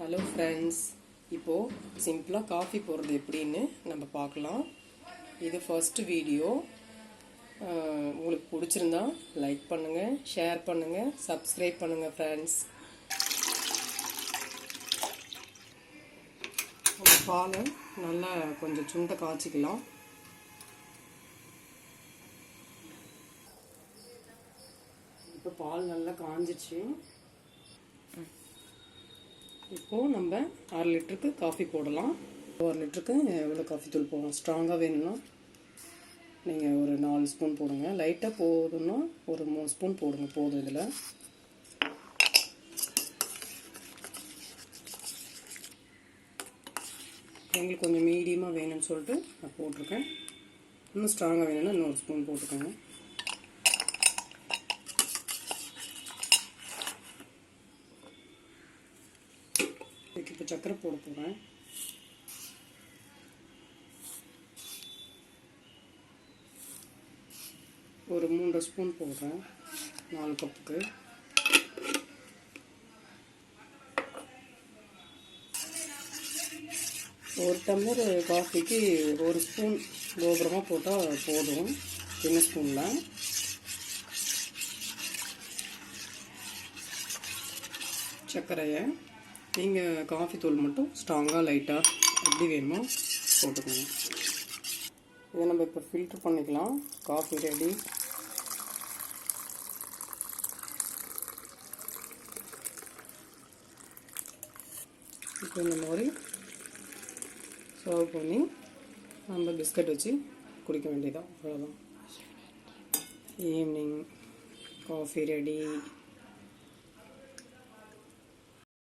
Hello friends இப்போது சிம்பிளாக coffee போடுறது எப்படின்னு நம்ம பார்க்கலாம். இது ஃபஸ்ட்டு வீடியோ உங்களுக்கு பிடிச்சிருந்தா லைக் பண்ணுங்கள் ஷேர் பண்ணுங்கள் சப்ஸ்கிரைப் பண்ணுங்கள் ஃப்ரெண்ட்ஸ் அந்த பாலை நல்லா கொஞ்சம் சுண்டை காய்ச்சிக்கலாம். இப்போ பால் நல்லா காஞ்சிச்சு. இப்போது நம்ம அரை லிட்டருக்கு காஃபி போடலாம். ஒரு லிட்டருக்கு எவ்வளோ காஃபி தூள் போடலாம். ஸ்ட்ராங்காக வேணும்னா நீங்கள் ஒரு நாலு ஸ்பூன் போடுங்க. லைட்டாக போதும்னா ஒரு மூணு ஸ்பூன் போடுங்க. போதும் இதில். எங்களுக்கு கொஞ்சம் மீடியமாக வேணும்னு சொல்லிட்டு நான் போட்டிருக்கேன். இன்னும் ஸ்ட்ராங்காக வேணும்னா இன்னொரு ஸ்பூன் போட்டுக்கோங்க. இதுக்கு இப்போ சக்கரை போட போகிறேன் ஒரு மூன்றரை ஸ்பூன் போடுறேன் நாலு கப்புக்கு. ஒரு டம்ளர் காஃபிக்கு ஒரு ஸ்பூன் கோபுரமாக போட்டால் போதும். சின்ன ஸ்பூனில். சர்க்கரையை. நீங்கள் காஃபி தூள் மட்டும் ஸ்ட்ராங்காக லைட்டாக எப்படி வேணுமோ போட்டுக்கோங்க. இதை நம்ம இப்போ ஃபில்ட்ரு பண்ணிக்கலாம். காஃபி ரெடி இப்போ இந்த மாதிரி சர்வ் பண்ணி நம்ம பிஸ்கட் வச்சு குடிக்க வேண்டியதான் அவ்வளோதான் ஈவினிங் காஃபி ரெடி